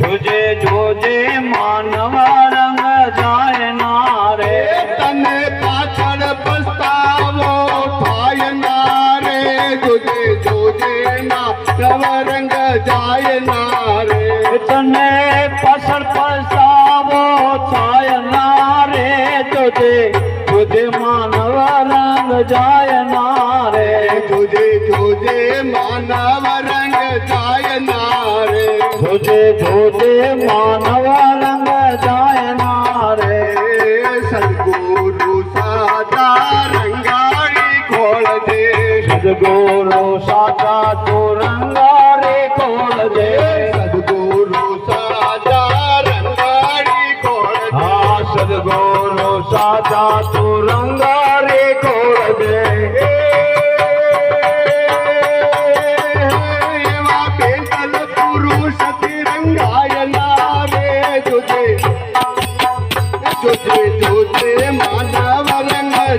જોજે જોજે માનવ રંગ જાય ના રે તને પાછળ પસ્તાવો થાય ના રે જોજે જોજે ના નવ રંગ જાય ના રે જોજે જોજે માનવ રંગ જાય ના રે જોજે જોજે માનવ રંગ જાય ના રે સદગુરુ સાદા રંગાળી ખોળજે સદગુરુ સાચા તો રંગારે ખોલજે સદગુરુ સાદા રંગાળી ખોળજે હા સદગુરુ સાચા તો રંગારે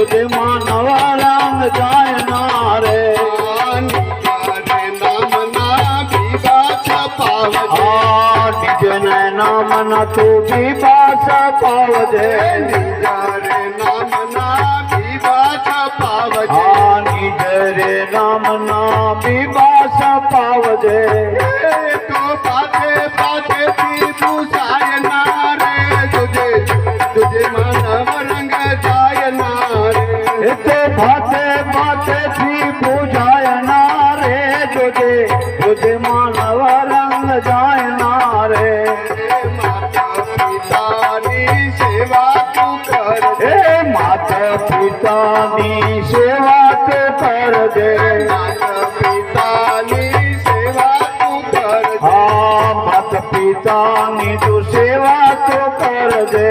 જોજે માનવ રંગ જાય ના રે આ નિજને નામ ના તું બી પાછા પાવજે. આ નિજ રે નામ ના બી માતા પિતાની સેવા તો કરજે હા માતા પિતાની તું સેવા તો કરજે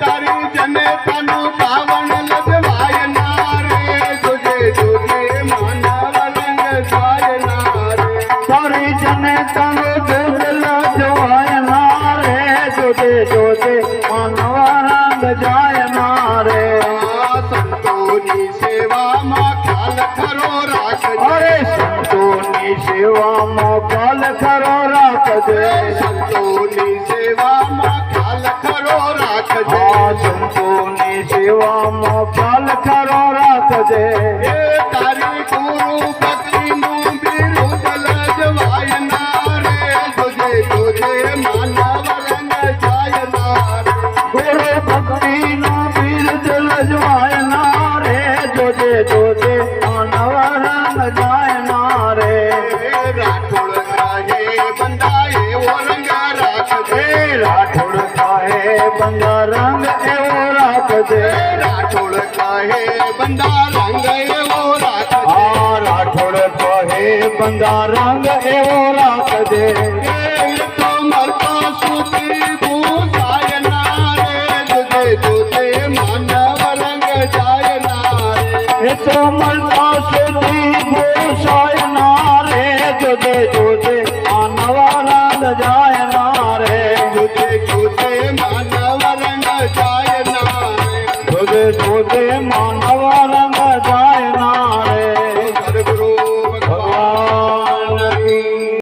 તારી જનતાનું પાવન લજવાય ના રે જોજે જોજે માનવ રંગ જાય ના રે તારી જને તનો દુર્ગલ જોવાય ના રે જોજે જોજે માનવ રંગ જાય ના રે આ સંતોની સેવામાં ખ્યાલ ખરો રાખજે. અરે સંતોની સેવામાં કાલ ખરો રાખજે. સંતોની સેવામાં ખ્યાલ ખરો રાખજે. સંતોની સેવામાં કાલ ખરો રાખજે. એ તારી બંદા રંગ એવો રાખજે રાઠોડ કહે બંદા રંગ એવો રાખજે. આ રાઠોડ કહે બંગા રંગ એવો રાખજે. તો મરતો સુધી જોજે માનવ